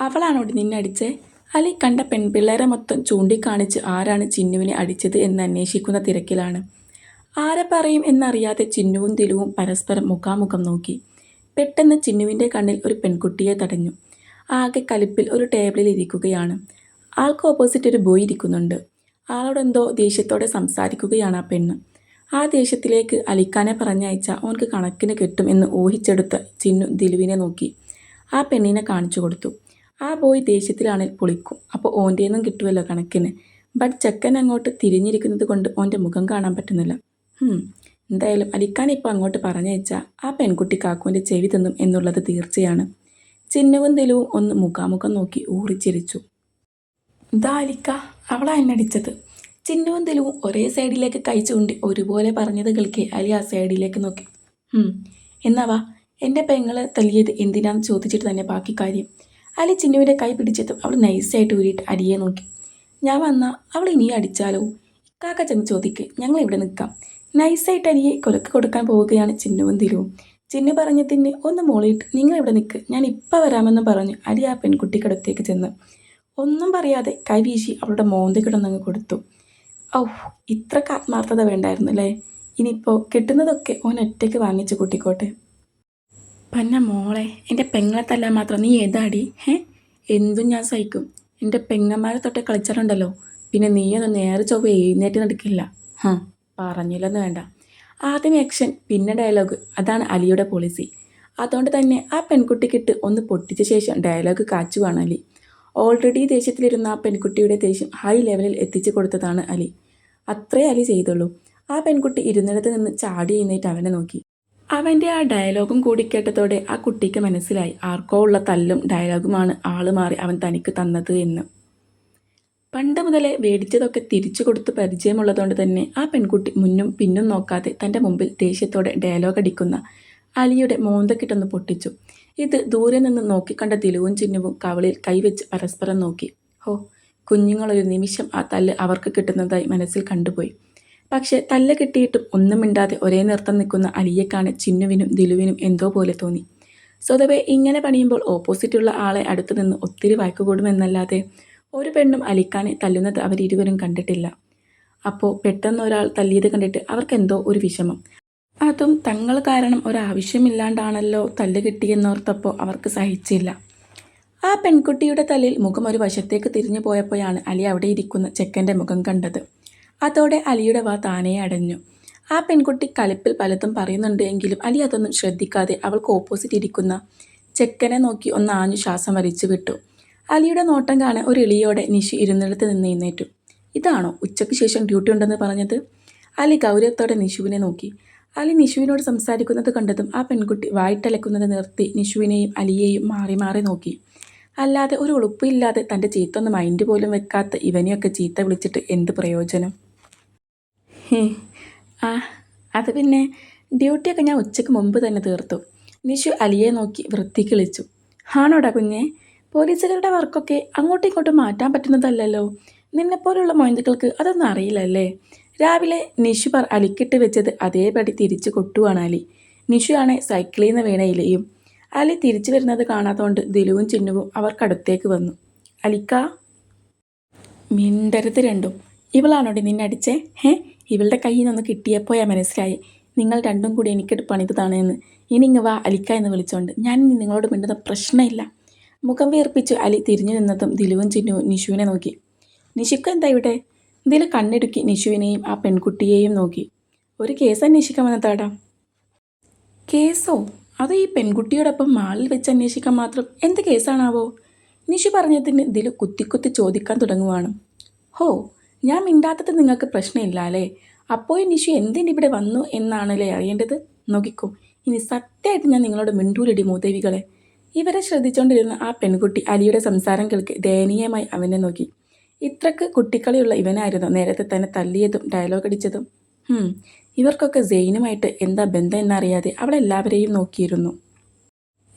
അവളാണോടി നിന്നെ അടിച്ചേ? അലി കണ്ട പെൺപിള്ളേരെ മൊത്തം ചൂണ്ടിക്കാണിച്ച് ആരാണ് ചിന്നുവിനെ അടിച്ചത് എന്ന് അന്വേഷിക്കുന്ന തിരക്കിലാണ്. ആരെ പറയും എന്നറിയാതെ ചിന്നുവും ദിലുവും പരസ്പരം മുഖാമുഖം നോക്കി. പെട്ടെന്ന് ചിന്നുവിന്റെ കണ്ണിൽ ഒരു പെൺകുട്ടിയെ തടഞ്ഞു. ആകെ കലിപ്പിൽ ഒരു ടേബിളിൽ ഇരിക്കുകയാണ്. ആൾക്ക് ഓപ്പോസിറ്റ് ഒരു ബോയ് ഇരിക്കുന്നുണ്ട്. ആളോടെന്തോ ദേഷ്യത്തോടെ സംസാരിക്കുകയാണ് ആ പെണ്ണ്. ആ ദേഷ്യത്തിലേക്ക് അലിക്കാനെ പറഞ്ഞയച്ച ഓൻക്ക് കണക്കിന് കിട്ടും എന്ന് ഊഹിച്ചെടുത്ത ചിന്നു ദിലുവിനെ നോക്കി. ആ പെണ്ണിനെ കാണിച്ചു കൊടുത്തു. ആ ബോയ് ദേഷ്യത്തിലാണെങ്കിൽ പൊളിക്കും. അപ്പോൾ ഓന്റെയൊന്നും കിട്ടുമല്ലോ കണക്കിന്. ബട്ട് ചെക്കൻ അങ്ങോട്ട് തിരിഞ്ഞിരിക്കുന്നത് കൊണ്ട് ഓന്റെ മുഖം കാണാൻ പറ്റുന്നില്ല. എന്തായാലും അലിക്കാൻ ഇപ്പോൾ അങ്ങോട്ട് പറഞ്ഞയച്ചാൽ ആ പെൺകുട്ടി കാക്കുവിന്റെ ചെവി തിന്നും എന്നുള്ളത് തീർച്ചയാണ്. ചിന്നവും തെലുവും ഒന്ന് മുഖാമുഖം നോക്കി ഊറിച്ചിരിച്ചു. ഇതാ അലിക്ക അവളാ എന്നടിച്ചത് ചിന്നവും തെലുവും ഒരേ സൈഡിലേക്ക് കൈ ചൂണ്ടി ഒരുപോലെ പറഞ്ഞത് കേൾക്കെ അലി ആ സൈഡിലേക്ക് നോക്കി. എന്നാവാ എന്നാ എന്റെ പെങ്ങളെ തല്ലിയത് എന്തിനാന്ന് ചോദിച്ചിട്ട് തന്നെ ബാക്കി കാര്യം. അലി ചിന്നുവിന്റെ കൈ പിടിച്ചതും അവൾ നൈസായിട്ട് ഊരിയിട്ട് അലിയെ നോക്കി. ഞാൻ വന്നാൽ അവൾ ഇനി അടിച്ചാലോ? കാക്ക ചെന്ന് ചോദിക്ക്. ഞങ്ങൾ ഇവിടെ നിൽക്കാം നൈസായിട്ട് അലിയെ കൊലക്ക് കൊടുക്കാൻ പോവുകയാണ് ചിന്നുവും തിരുവും ചിന്നു പറഞ്ഞതിന് ഒന്ന് മോളിയിട്ട് നിങ്ങൾ ഇവിടെ നിൽക്ക് ഞാൻ ഇപ്പം വരാമെന്ന് പറഞ്ഞു അലി ആ പെൺകുട്ടിക്കടുത്തേക്ക് ചെന്ന്. ഒന്നും പറയാതെ കൈ വീശി അവളുടെ മോന്തി കിടന്നങ്ങ് കൊടുത്തു. ഔ ഇത്ര ആത്മാർത്ഥത വേണ്ടായിരുന്നു അല്ലേ ഇനിയിപ്പോൾ കിട്ടുന്നതൊക്കെ ഓൻ ഒറ്റയ്ക്ക് വാങ്ങിച്ച് കൂട്ടിക്കോട്ടെ. പന്ന മോളെ എന്റെ പെങ്ങളെ തല്ലാൻ മാത്രം നീ ഏതാടി? ഏ എന്തും ഞാൻ സഹിക്കും. എന്റെ പെങ്ങന്മാരെ തൊട്ട് കളിച്ചാലുണ്ടല്ലോ. പിന്നെ നീയൊന്നും നേരെ ചൊവ്വ എഴുന്നേറ്റ് നടക്കില്ല. ഹ പറഞ്ഞില്ലെന്ന് വേണ്ട. ആദ്യം ആക്ഷൻ പിന്നെ ഡയലോഗ് അതാണ് അലിയുടെ പോളിസി അതുകൊണ്ട് തന്നെ ആ പെൺകുട്ടിക്കിട്ട് ഒന്ന് പൊട്ടിച്ച ശേഷം ഡയലോഗ് കാച്ചുവാണ് അലി. ഓൾറെഡി ദേഷ്യത്തിലിരുന്ന ആ പെൺകുട്ടിയുടെ ദേഷ്യം ഹൈ ലെവലിൽ എത്തിച്ചു കൊടുത്തതാണ് അലി. അത്രേ അലി ചെയ്തുള്ളൂ. ആ പെൺകുട്ടി ഇരുന്നിടത്ത് നിന്ന് ചാടി എഴുന്നേറ്റ് അവനെ നോക്കി. അവന്റെ ആ ഡയലോഗും കൂടി കേട്ടതോടെ ആ കുട്ടിക്ക് മനസ്സിലായി ആർക്കോ ഉള്ള തല്ലും ഡയലോഗുമാണ് ആൾ മാറി അവൻ തനിക്ക് തന്നത് എന്ന്. പണ്ട് മുതലേ വേടിച്ചതൊക്കെ തിരിച്ചു കൊടുത്ത് പരിചയമുള്ളതുകൊണ്ട് തന്നെ ആ പെൺകുട്ടി മുന്നും പിന്നും നോക്കാതെ തന്റെ മുമ്പിൽ ദേഷ്യത്തോടെ ഡയലോഗ് അടിക്കുന്ന അലിയുടെ മോന്തക്കിട്ടൊന്ന് പൊട്ടിച്ചു. ഇത് ദൂരെ നിന്ന് നോക്കിക്കണ്ട തിലുവും ചിഹ്നവും കവളിൽ കൈവച്ച് പരസ്പരം നോക്കി. ഹോ കുഞ്ഞുങ്ങളൊരു നിമിഷം ആ തല്ല് അവർക്ക് കിട്ടുന്നതായി മനസ്സിൽ കണ്ടുപോയി. പക്ഷേ തല്ല കിട്ടിയിട്ടും ഒന്നും മിണ്ടാതെ ഒരേ നൃത്തം നിൽക്കുന്ന അലിയെ കാണെ ചിന്നുവിനും ദിലുവിനും എന്തോ പോലെ തോന്നി. സ്വതവേ ഇങ്ങനെ പണിയുമ്പോൾ ഓപ്പോസിറ്റുള്ള ആളെ അടുത്തു നിന്ന് ഒത്തിരി വാക്കുകൂടുമെന്നല്ലാതെ ഒരു പെണ്ണും അലിക്കാനെ തല്ലുന്നത് അവരിരുവരും കണ്ടിട്ടില്ല. അപ്പോൾ പെട്ടെന്ന് ഒരാൾ തല്ലിയത് കണ്ടിട്ട് അവർക്കെന്തോ ഒരു വിഷമം. അതും തങ്ങൾ കാരണം ഒരാവശ്യമില്ലാണ്ടാണല്ലോ തല്ല് കിട്ടിയെന്നോർത്തപ്പോൾ അവർക്ക് സഹിച്ചില്ല. ആ പെൺകുട്ടിയുടെ തലയിൽ മുഖം ഒരു വശത്തേക്ക് തിരിഞ്ഞു പോയപ്പോഴാണ് അലി അവിടെ ഇരിക്കുന്ന ചെക്കന്റെ മുഖം കണ്ടത്. അതോടെ അലിയുടെ വാ താനേ അടഞ്ഞു. ആ പെൺകുട്ടി കലിപ്പിൽ പലതും പറയുന്നുണ്ട് എങ്കിലും അലി അതൊന്നും ശ്രദ്ധിക്കാതെ അവൾക്ക് ഓപ്പോസിറ്റ് ഇരിക്കുന്ന ചെക്കനെ നോക്കി ഒന്ന് ആഞ്ഞു ശ്വാസം വലിച്ചു വിട്ടു. അലിയുടെ നോട്ടം കാണാൻ ഒരു ഇളിയോടെ നിഷി ഇരുന്നിടത്ത് നിന്ന് എഴുന്നേറ്റു. ഇതാണോ ഉച്ചയ്ക്ക് ശേഷം ഡ്യൂട്ടി ഉണ്ടെന്ന് പറഞ്ഞത്? അലി ഗൗരവത്തോടെ നിഷുവിനെ നോക്കി. അലി നിഷുവിനോട് സംസാരിക്കുന്നത് കണ്ടതും ആ പെൺകുട്ടി വായിട്ടലക്കുന്നത് നിർത്തി നിഷുവിനെയും അലിയെയും മാറി മാറി നോക്കി. അല്ലാതെ ഒരു ഉളുപ്പില്ലാതെ തന്റെ ചീത്തൊന്ന് മൈൻഡ് പോലും വെക്കാത്ത ഇവനെയൊക്കെ ചീത്ത വിളിച്ചിട്ട് എന്ത് പ്രയോജനം? ആ അത് പിന്നെ ഡ്യൂട്ടിയൊക്കെ ഞാൻ ഉച്ചയ്ക്ക് മുമ്പ് തന്നെ തീർത്തു. നിഷു അലിയെ നോക്കി വൃത്തി വിളിച്ചു ആണോടാ കുഞ്ഞെ പോലീസുകാരുടെ വർക്കൊക്കെ അങ്ങോട്ടും ഇങ്ങോട്ടും മാറ്റാൻ പറ്റുന്നതല്ലല്ലോ. നിന്നെപ്പോലുള്ള മൊയന്തുക്കൾക്ക് അതൊന്നും അറിയില്ലല്ലേ? രാവിലെ നിഷു പറ അലിക്കിട്ട് വെച്ചത് അതേപടി തിരിച്ചു കൊട്ടുവാണ് അലി. നിഷു ആണെ സൈക്കിളിൽ നിന്ന് വീണ ഇലയും. അലി തിരിച്ചു വരുന്നത് കാണാത്തതുകൊണ്ട് ദിലുവും ചിന്നുവും അവർക്കടുത്തേക്ക് വന്നു. അലിക്ക മിണ്ടരുത് രണ്ടും. ഇവളാണോടി നിന്നെ അടിച്ചേ? ഹേ ഇവളുടെ കയ്യിൽ നിന്ന് കിട്ടിയപ്പോയാ മനസ്സിലായി. നിങ്ങൾ രണ്ടും കൂടി എനിക്കിട്ട് പണിതാണ് എന്ന് ഇനി ഇങ്ങ് വാ അലിക്ക എന്ന് വിളിച്ചോണ്ട്. ഞാൻ ഇനി നിങ്ങളോട് മിണ്ടുന്ന പ്രശ്നമില്ല. മുഖം വീർപ്പിച്ചു അലി തിരിഞ്ഞു നിന്നതും ദിലുവും ചിന്നുവും നിഷുവിനെ നോക്കി. നിഷുക്ക് എന്താ ഇവിടെ? ദിലു കണ്ണിടുക്കി നിഷുവിനെയും ആ പെൺകുട്ടിയെയും നോക്കി. ഒരു കേസ് അന്വേഷിക്കാൻ വന്നതാടാ. കേസോ? അത് ഈ പെൺകുട്ടിയോടൊപ്പം മാളിൽ വെച്ച് അന്വേഷിക്കാൻ മാത്രം എന്ത് കേസാണാവോ? നിഷു പറഞ്ഞതിന് കുത്തി കുത്തി ചോദിക്കാൻ തുടങ്ങുവാണ്. ഹോ ഞാൻ മിണ്ടാത്തത് നിങ്ങൾക്ക് പ്രശ്നമില്ല അല്ലേ? അപ്പോൾ നിഷു എന്തിനിവിടെ വന്നു എന്നാണല്ലേ അറിയേണ്ടത്? നോക്കിക്കോ ഇനി സത്യമായിട്ട് ഞാൻ നിങ്ങളോട് മിണ്ടൂലിടി മൂദേവികളെ. ഇവരെ ശ്രദ്ധിച്ചുകൊണ്ടിരുന്ന ആ പെൺകുട്ടി അലിയുടെ സംസാരം കേൾക്ക് ദയനീയമായി അവനെ നോക്കി. ഇത്രക്ക് കുട്ടിക്കളിയുള്ള ഇവനായിരുന്നു നേരത്തെ തന്നെ തല്ലിയതും ഡയലോഗ് അടിച്ചതും. ഇവർക്കൊക്കെ സെയിനുമായിട്ട് എന്താ ബന്ധം എന്നറിയാതെ അവളെല്ലാവരെയും നോക്കിയിരുന്നു.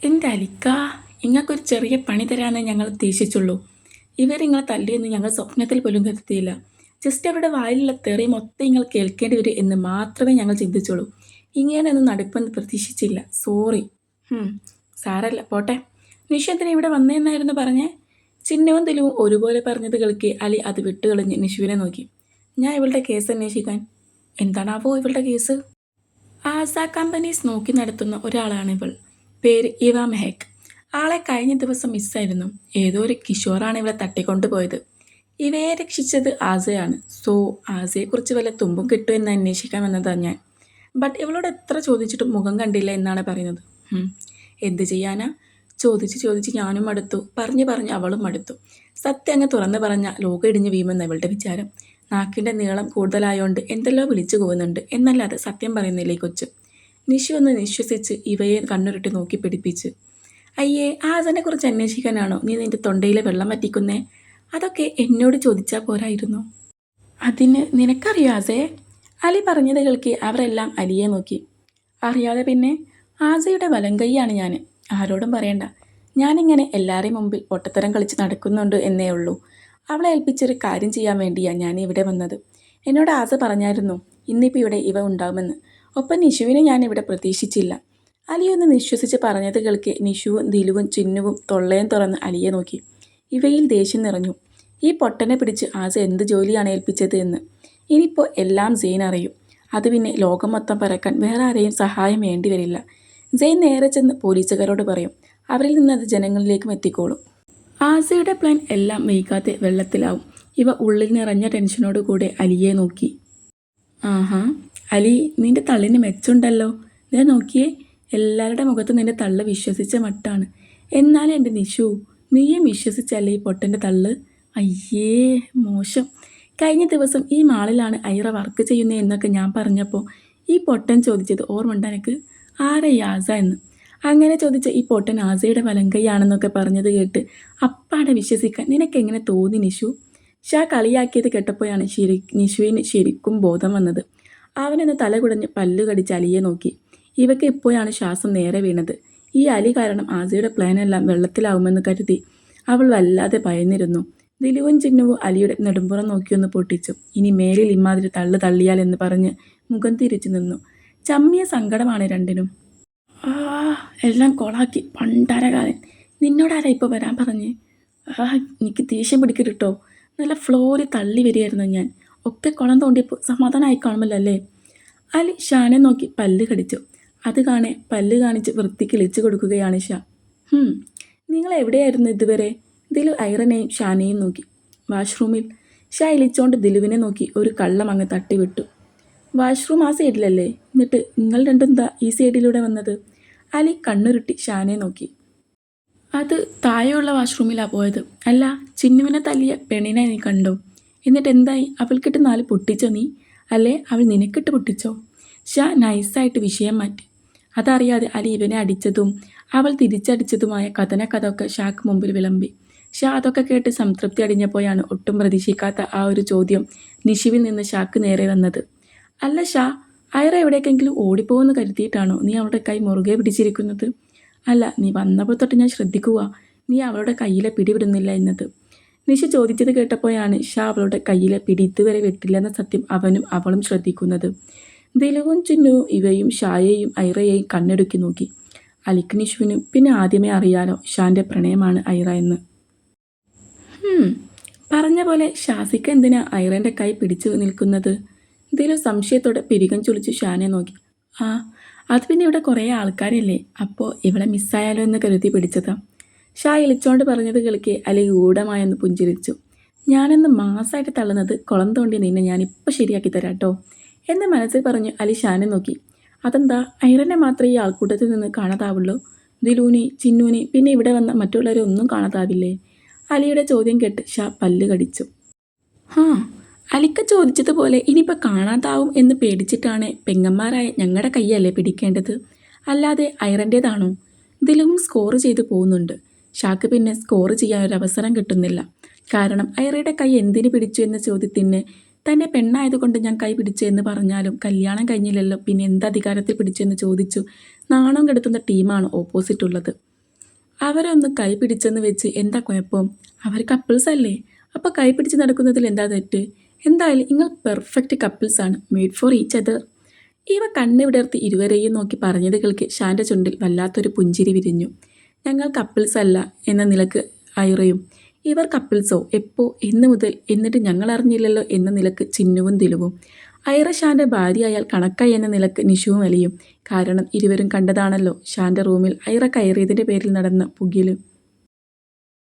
എന്റെ അലിക്ക ഇങ്ങൾക്കൊരു ചെറിയ പണി തരാമെന്ന് ഞങ്ങൾ ഉദ്ദേശിച്ചുള്ളൂ. ഇവരിങ്ങളെ തല്ലിയെന്ന് ഞങ്ങൾ സ്വപ്നത്തിൽ പോലും കരുതിയില്ല. ജസ്റ്റ് അവരുടെ വായിലുള്ള തെറി മൊത്തം നിങ്ങൾ കേൾക്കേണ്ടി വരും എന്ന് മാത്രമേ ഞങ്ങൾ ചിന്തിച്ചുള്ളൂ ഇങ്ങനെയൊന്നും നടക്കുമെന്ന് പ്രതീക്ഷിച്ചില്ല. സോറി സാരല്ല. പോട്ടെ. നിഷു എന്തിനാ ഇവിടെ വന്നേന്നായിരുന്നു പറഞ്ഞേ? ചിഹ്നവും തെലുവും ഒരുപോലെ പറഞ്ഞത് കളിക്ക് അലി അത് വിട്ടുകളഞ്ഞ് നിഷുവിനെ നോക്കി. ഞാൻ ഇവളുടെ കേസ് അന്വേഷിക്കാൻ. എന്താണാവോ ഇവളുടെ കേസ്? ആസ കമ്പനീസ് നോക്കി നടത്തുന്ന ഒരാളാണ് ഇവൾ. പേര് ഇവ മെഹക്. ആളെ കഴിഞ്ഞ ദിവസം മിസ്സായിരുന്നു ഏതോ ഒരു കിഷോറാണ് ഇവളെ തട്ടിക്കൊണ്ടുപോയത്. ഇവയെ രക്ഷിച്ചത് ആസയാണ്. സോ ആസയെക്കുറിച്ച് വല്ല തുമ്പും കിട്ടും എന്ന് അന്വേഷിക്കാൻ വന്നതാണ് ഞാൻ. ബട്ട് ഇവളോട് എത്ര ചോദിച്ചിട്ടും മുഖം കണ്ടില്ല എന്നാണ് പറയുന്നത്. എന്ത് ചെയ്യാനാ? ചോദിച്ച് ചോദിച്ച് ഞാനും അടുത്തു പറഞ്ഞു പറഞ്ഞ് അവളും അടുത്തു സത്യം അങ്ങ് തുറന്നു പറഞ്ഞ ലോകം ഇടിഞ്ഞു വീമെന്ന് ഇവളുടെ വിചാരം. നാക്കിന്റെ നീളം കൂടുതലായോണ്ട് എന്തെല്ലോ വിളിച്ചു പോകുന്നുണ്ട് എന്നല്ലാതെ സത്യം പറയുന്നില്ലേ കൊച്ച്? നിഷു ഒന്ന് നിശ്വസിച്ച് ഇവയെ കണ്ണുരുട്ടി നോക്കി പിടിപ്പിച്ച്. അയ്യേ ആസനെക്കുറിച്ച് അന്വേഷിക്കാനാണോ നീ നിന്റെ തൊണ്ടയിലെ വെള്ളം വറ്റിക്കുന്നേ? അതൊക്കെ എന്നോട് ചോദിച്ചാൽ പോരായിരുന്നു. അതിന് നിനക്കറിയോ ആസയെ അലി പറഞ്ഞത് കേൾക്കി അവരെല്ലാം അലിയെ നോക്കി. അറിയാതെ പിന്നെ ആസയുടെ വലം കൈയാണ് ഞാൻ ആരോടും പറയണ്ട. ഞാനിങ്ങനെ എല്ലാവരെയും മുമ്പിൽ ഒട്ടത്തരം കളിച്ച് നടക്കുന്നുണ്ട് എന്നേ ഉള്ളൂ. അവളെ ഏൽപ്പിച്ചൊരു കാര്യം ചെയ്യാൻ വേണ്ടിയാണ് ഞാൻ ഇവിടെ വന്നത്. എന്നോട് ആസ പറഞ്ഞായിരുന്നു ഇന്നിപ്പോൾ ഇവിടെ ഇവ ഉണ്ടാകുമെന്ന് ഒപ്പം നിഷുവിനെ ഞാൻ ഇവിടെ പ്രതീക്ഷിച്ചില്ല. അലിയൊന്ന് നിശ്വസിച്ച് പറഞ്ഞത് കേൾക്കെ നിഷുവും ദിലുവും ചിന്നുവും തൊള്ളയും തുറന്ന് അലിയെ നോക്കി. ഇവയിൽ ദേഷ്യം നിറഞ്ഞു. ഈ പൊട്ടനെ പിടിച്ച് ആസ എന്ത് ജോലിയാണ് ഏൽപ്പിച്ചത് എന്ന്. ഇനിയിപ്പോൾ എല്ലാം സെയിൻ അറിയും. അത് പിന്നെ ലോകം മൊത്തം പറക്കാൻ വേറെ ആരെയും സഹായം വേണ്ടി വരില്ല. സെയിൻ നേരെ ചെന്ന് പോലീസുകാരോട് പറയും അവരിൽ നിന്ന് അത് ജനങ്ങളിലേക്കും എത്തിക്കോളും. ആസയുടെ പ്ലാൻ എല്ലാം വൈകാതെ വെള്ളത്തിലാവും. ഇവ ഉള്ളിൽ നിറഞ്ഞ ടെൻഷനോട് കൂടെ അലിയെ നോക്കി. ആഹാ അലി നിന്റെ തള്ളിന് മെച്ചുണ്ടല്ലോ. ഞാൻ നോക്കിയേ എല്ലാവരുടെ മുഖത്ത് നിന്റെ തള്ള വിശ്വസിച്ച മട്ടാണ്. എന്നാലും എന്റെ നിഷു നീയും വിശ്വസിച്ചല്ലേ ഈ പൊട്ടന്റെ തള്ള്? അയ്യേ മോശം. കഴിഞ്ഞ ദിവസം ഈ മാളിലാണ് ഐറ വർക്ക് ചെയ്യുന്നത് എന്നൊക്കെ ഞാൻ പറഞ്ഞപ്പോൾ ഈ പൊട്ടൻ ചോദിച്ചത് ഓർമ്മയുണ്ട് എനിക്ക് ആരെ ആസ എന്ന്. അങ്ങനെ ചോദിച്ച ഈ പൊട്ടൻ ആസയുടെ വലങ്കയാണെന്നൊക്കെ പറഞ്ഞത് കേട്ട് അപ്പാടെ വിശ്വസിക്കാൻ നിനക്കെങ്ങനെ തോന്നി നിഷു? ഷാ കളിയാക്കിയത് കേട്ടപ്പോഴാണ് ശരി നിഷുവിന് ശരിക്കും ബോധം വന്നത്. അവനെന്ന് തല കുടഞ്ഞ് പല്ല് കടിച്ച് അലിയെ നോക്കി. ഇവയ്ക്ക് ഇപ്പോഴാണ് ശ്വാസം നേരെ വീണത്. ഈ അലി കാരണം ആസയുടെ പ്ലാനെല്ലാം വെള്ളത്തിലാവുമെന്ന് കരുതി അവൾ വല്ലാതെ ഭയന്നിരുന്നു. ദിലുവും ചിഹ്നവും അലിയുടെ നെടുമ്പുറം നോക്കിയൊന്ന് പൊട്ടിച്ചു. ഇനി മേലിൽ ഇമാതിരി തള്ള് തള്ളിയാൽ എന്ന് പറഞ്ഞ് മുഖം തിരിച്ചു നിന്നു. ചമ്മിയ സങ്കടമാണ് രണ്ടിനും. ആ എല്ലാം കൊളാക്കി പണ്ടാരകാലൻ. നിന്നോടാരാ ഇപ്പോൾ വരാൻ പറഞ്ഞ്? ആ എനിക്ക് ദേഷ്യം പിടിക്കരുട്ടോ. നല്ല ഫ്ലോറി തള്ളി വരികയായിരുന്നു ഞാൻ. ഒക്കെ കുളം തോണ്ടിയപ്പോൾ സമാധാനമായി കാണുമല്ലോ അല്ലേ? അലി ഷാനെ നോക്കി പല്ല് കടിച്ചു. അത് കാണെ പല്ല് കാണിച്ച് വൃത്തി കിളിച്ചു കൊടുക്കുകയാണ് ഷാ നിങ്ങൾ എവിടെയായിരുന്നു ഇതുവരെ? ദിലു ഐറനെയും ഷാനെയും നോക്കി. വാഷ്റൂമിൽ. ഷാ ഇളിച്ചോണ്ട് ദിലുവിനെ നോക്കി ഒരു കള്ളം അങ്ങ് തട്ടിവിട്ടു. വാഷ്റൂം ആ സൈഡിലല്ലേ? എന്നിട്ട് നിങ്ങൾ രണ്ടും എന്താ ഈ സൈഡിലൂടെ വന്നത്? അലി കണ്ണുരുട്ടി ഷാനെ നോക്കി. അത് താഴെയുള്ള വാഷ്റൂമിലാണ് പോയത്. അല്ല ചിന്നുവിനെ തല്ലിയ പെണ്ണിനെ നീ കണ്ടോ? എന്നിട്ട് എന്തായി? അവൾക്കിട്ട് നാല് പൊട്ടിച്ചോ നീ? അല്ലേ അവൾ നിനക്കിട്ട് പൊട്ടിച്ചോ? ഷാ നൈസായിട്ട് വിഷയം മാറ്റി. അതറിയാതെ അലി ഇവനെ അടിച്ചതും അവൾ തിരിച്ചടിച്ചതുമായ കഥന കഥ ഒക്കെ ഷാക്ക് മുമ്പിൽ വിളമ്പി. ഷാ അതൊക്കെ കേട്ട് സംതൃപ്തി അടിഞ്ഞപ്പോഴാണ് ഒട്ടും പ്രതീക്ഷിക്കാത്ത ആ ഒരു ചോദ്യം നിഷിവിൽ നിന്ന് ഷാക്ക് നേരെ വന്നത്. അല്ല ഷാ അയറ എവിടേക്കെങ്കിലും ഓടിപ്പോകുമെന്ന് കരുതിയിട്ടാണോ നീ അവളുടെ കൈ മുറുകെ പിടിച്ചിരിക്കുന്നത്? അല്ല നീ വന്നപ്പോൾ തൊട്ട് ഞാൻ ശ്രദ്ധിക്കുക നീ അവളുടെ കയ്യിലെ പിടിവിടുന്നില്ല എന്നത്. നിഷ ചോദിച്ചത് കേട്ടപ്പോഴാണ് ഷാ അവളുടെ കയ്യിലെ പിടി ഇതുവരെ വിട്ടില്ലെന്ന സത്യം അവനും അവളും ശ്രദ്ധിക്കുന്നത്. ദിലുവും ചിന്നുവും ഇവയും ഷായെയും ഐറയെയും കണ്ണെടുക്കി നോക്കി. അലിക്ക് പിന്നെ ആദ്യമേ അറിയാലോ ഷാന്റെ പ്രണയമാണ് ഐറ എന്ന്. പറഞ്ഞ പോലെ ഷാസിക്ക് എന്തിനാ ഐറന്റെ കൈ പിടിച്ചു നിൽക്കുന്നത്? ദിലു സംശയത്തോടെ പിരികം ചുളിച്ച് ഷാനെ നോക്കി. ആ അത് പിന്നെ ഇവിടെ കുറേ ആൾക്കാരില്ലേ അപ്പോൾ ഇവളെ മിസ്സായാലോ എന്ന് കരുതി പിടിച്ചതാ. ഷാ ഇളിച്ചോണ്ട് പറഞ്ഞത് കേൾക്കെ അലി ഗൂഢമായെന്ന് പുഞ്ചിരിച്ചു. ഞാനെന്ന് മാസമായിട്ട് തള്ളുന്നത് കുളം തോണ്ടി നിന്നെ ഞാനിപ്പോൾ ശരിയാക്കി തരാം കേട്ടോ എന്ന് മനസ്സിൽ പറഞ്ഞ് അലി ഷാനെ നോക്കി. അതെന്താ? ഐറനെ മാത്രമേ ഈ ആൾക്കൂട്ടത്തിൽ നിന്ന് കാണാതാവുള്ളൂ? ദിലൂനി ചിന്നൂനി പിന്നെ ഇവിടെ വന്ന മറ്റുള്ളവരെ ഒന്നും കാണാതാവില്ലേ? അലിയുടെ ചോദ്യം കേട്ട് ഷാ പല്ല് കടിച്ചു. ഹാ അലിക്ക ചോദിച്ചതുപോലെ ഇനിയിപ്പോൾ കാണാതാവും എന്ന് പേടിച്ചിട്ടാണ് പെങ്ങന്മാരായ ഞങ്ങളുടെ കൈയല്ലേ പിടിക്കേണ്ടത്? അല്ലാതെ ഐറന്റേതാണോ ഇതിലും സ്കോർ ചെയ്തു പോകുന്നുണ്ട്. ഷാക്ക് പിന്നെ സ്കോർ ചെയ്യാൻ ഒരു അവസരം കിട്ടുന്നില്ല. കാരണം ഐറയുടെ കൈ എന്തിന് പിടിച്ചു എന്ന ചോദ്യത്തിന് തന്നെ പെണ്ണായതുകൊണ്ട് ഞാൻ കൈ പിടിച്ചു എന്ന് പറഞ്ഞാലും കല്യാണം കഴിഞ്ഞില്ലല്ലോ. പിന്നെ എന്ത് അധികാരത്തിൽ പിടിച്ചു എന്ന് ചോദിച്ചു. നാണം കെടുത്തുന്ന ടീമാണ് ഓപ്പോസിറ്റ് ഉള്ളത്. അവരൊന്ന് കൈ പിടിച്ചെന്ന് വെച്ച് എന്താ കുഴപ്പം? അവർ കപ്പിൾസ് അല്ലേ? അപ്പോൾ കൈ പിടിച്ച് നടക്കുന്നതിൽ എന്താ തെറ്റ്? എന്തായാലും നിങ്ങൾ പെർഫെക്റ്റ് കപ്പിൾസ് ആണ്. മെയ്ഡ് ഫോർ ഈച്ച് അതർ ഇവ കണ്ണിവിടർത്തി ഇരുവരെയും നോക്കി പറഞ്ഞത് കേൾക്ക് ഷാന്റെ ചുണ്ടിൽ വല്ലാത്തൊരു പുഞ്ചിരി വിരിഞ്ഞു. ഞങ്ങൾ കപ്പിൾസ് അല്ല എന്ന നിലയ്ക്ക് ഐറയും ഇവർ കപ്പിൾസോ എപ്പോ എന്ന് മുതൽ എന്നിട്ട് ഞങ്ങൾ അറിഞ്ഞില്ലല്ലോ എന്ന നിലയ്ക്ക് ചിന്നുവും ദിലുവും. ഐറ ഷാന്റെ ഭാര്യയായാൽ കണക്കായി എന്ന നിലയ്ക്ക് നിഷുവും അലിയും. കാരണം ഇരുവരും കണ്ടതാണല്ലോ ഷാന്റെ റൂമിൽ ഐറ കയറിയതിന്റെ പേരിൽ നടന്ന പുകിൽ.